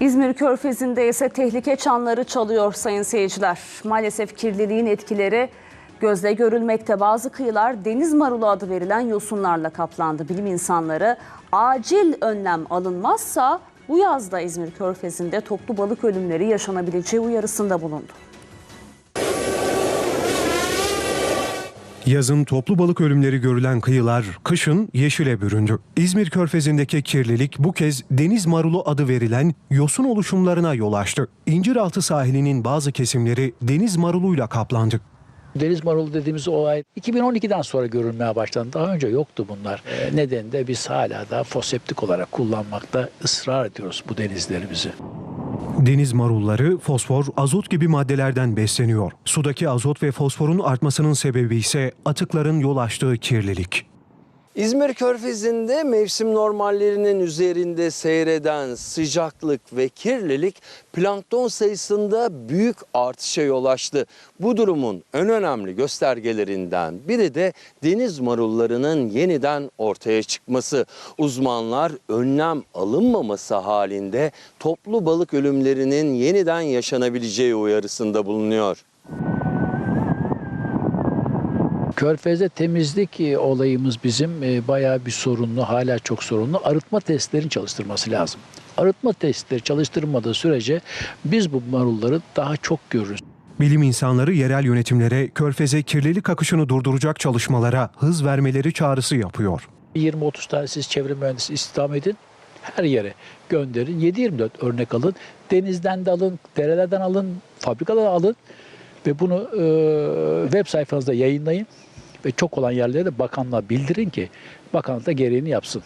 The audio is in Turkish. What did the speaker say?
İzmir Körfezi'nde ise tehlike çanları çalıyor sayın seyirciler. Maalesef kirliliğin etkileri gözle görülmekte. Bazı kıyılar deniz marulu adı verilen yosunlarla kaplandı. Bilim insanları acil önlem alınmazsa bu yazda İzmir Körfezi'nde toplu balık ölümleri yaşanabileceği uyarısında bulundu. Yazın toplu balık ölümleri görülen kıyılar kışın yeşile büründü. İzmir Körfezi'ndeki kirlilik bu kez deniz marulu adı verilen yosun oluşumlarına yol açtı. İnciraltı sahilinin bazı kesimleri deniz maruluyla kaplandı. Deniz marulu dediğimiz olay 2012'den sonra görülmeye başlandı. Daha önce yoktu bunlar. E, nedeni de biz hala da foseptik olarak kullanmakta ısrar ediyoruz bu denizlerimizi. Deniz marulları fosfor, azot gibi maddelerden besleniyor. Sudaki azot ve fosforun artmasının sebebi ise atıkların yol açtığı kirlilik. İzmir Körfezi'nde mevsim normallerinin üzerinde seyreden sıcaklık ve kirlilik plankton sayısında büyük artışa yol açtı. Bu durumun en önemli göstergelerinden biri de deniz marullarının yeniden ortaya çıkması. Uzmanlar önlem alınmaması halinde toplu balık ölümlerinin yeniden yaşanabileceği uyarısında bulunuyor. Körfez'de temizlik e, olayımız bizim e, bayağı bir sorunlu, hala çok sorunlu. Arıtma testlerini çalıştırması lazım. Arıtma testleri çalıştırmadığı sürece biz bu marulları daha çok görürüz. Bilim insanları yerel yönetimlere körfeze kirlilik akışını durduracak çalışmalara hız vermeleri çağrısı yapıyor. 20-30 tane siz çevre mühendisi istihdam edin. Her yere gönderin. 7-24 örnek alın. Denizden de alın, derelerden alın, fabrikadan alın. Ve bunu e, web sayfanızda yayınlayın. Ve çok olan yerlere de bakanlığa bildirin ki bakanlık da gereğini yapsın.